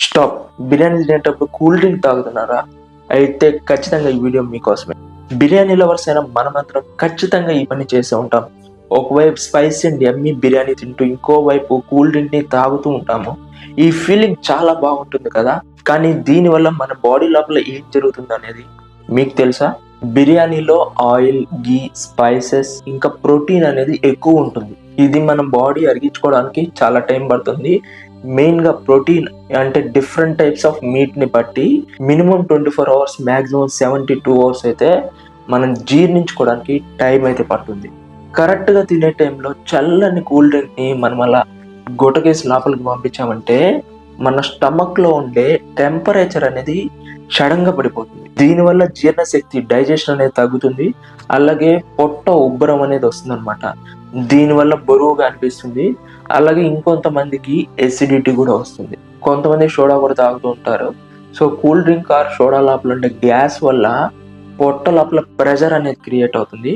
Stop. Biryani తినేటప్పుడు cool drink తాగుతున్నారా? అయితే ఖచ్చితంగా ఈ వీడియో మీకోసమే. బిర్యానీ లవర్స్ అయినా మనం మాత్రం ఖచ్చితంగా ఈ పని చేసే ఉంటాం. ఒకవైపు స్పైసీ అండ్ ఎమ్మి బిర్యానీ తింటూ ఇంకోవైపు కూల్ డ్రింక్ని తాగుతూ ఉంటాము. ఈ ఫీలింగ్ చాలా బాగుంటుంది కదా? కానీ దీనివల్ల మన బాడీ లోపల ఏం జరుగుతుంది అనేది మీకు తెలుసా? బిర్యానీలో ఆయిల్ గీ స్పైసెస్ ఇంకా ప్రోటీన్ అనేది ఎక్కువ ఉంటుంది. ఇది మన బాడీ అరిగించుకోవడానికి చాలా టైం పడుతుంది. మెయిన్గా ప్రోటీన్ అంటే డిఫరెంట్ టైప్స్ ఆఫ్ మీట్ని బట్టి minimum twenty four hours maximum seventy two hours అయితే మనం జీర్ణించుకోవడానికి టైం అయితే పడుతుంది. కరెక్ట్గా తినే టైంలో చల్లని కూల్ డ్రింక్ని మనం అలా గుటకేసి లోపలికి పంపించామంటే మన స్టమక్లో ఉండే టెంపరేచర్ అనేది సడన్ పడిపోతుంది. దీనివల్ల జీర్ణశక్తి డైజెషన్ అనేది తగ్గుతుంది. అలాగే పొట్ట ఉబ్బరం అనేది వస్తుంది అనమాట దీనివల్ల బరువుగా అనిపిస్తుంది. అలాగే ఇంకొంతమందికి ఎసిడిటీ కూడా వస్తుంది. కొంతమంది సోడా కూడా తాగుతూ ఉంటారు. So cool drink or soda లోపల ఉండే గ్యాస్ వల్ల పొట్ట లోపల ప్రెషర్ అనేది క్రియేట్ అవుతుంది.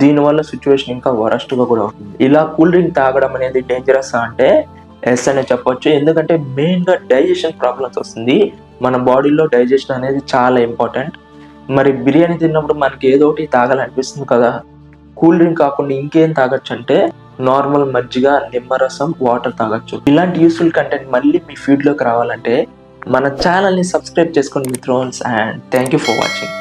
దీనివల్ల సిచ్యువేషన్ ఇంకా వరస్ట్గా కూడా అవుతుంది. ఇలా కూల్ డ్రింక్ తాగడం అనేది డేంజరస్ అంటే ఎస్ అనే చెప్పొచ్చు. ఎందుకంటే మెయిన్గా డైజెషన్ ప్రాబ్లమ్స్ వస్తుంది. మన బాడీలో డైజెషన్ అనేది చాలా ఇంపార్టెంట్. మరి బిర్యానీ తిన్నప్పుడు మనకి ఏదో ఒకటి తాగాలనిపిస్తుంది కదా. కూల్ డ్రింక్ కాకుండా ఇంకేం తాగొచ్చు అంటే నార్మల్ మజ్జిగ నిమ్మరసం వాటర్ తాగొచ్చు. ఇలాంటి యూస్ఫుల్ కంటెంట్ మళ్ళీ మీ ఫీడ్లోకి రావాలంటే మన ఛానల్ని సబ్స్క్రైబ్ చేసుకోండి మిత్రోన్స్ and thank you for watching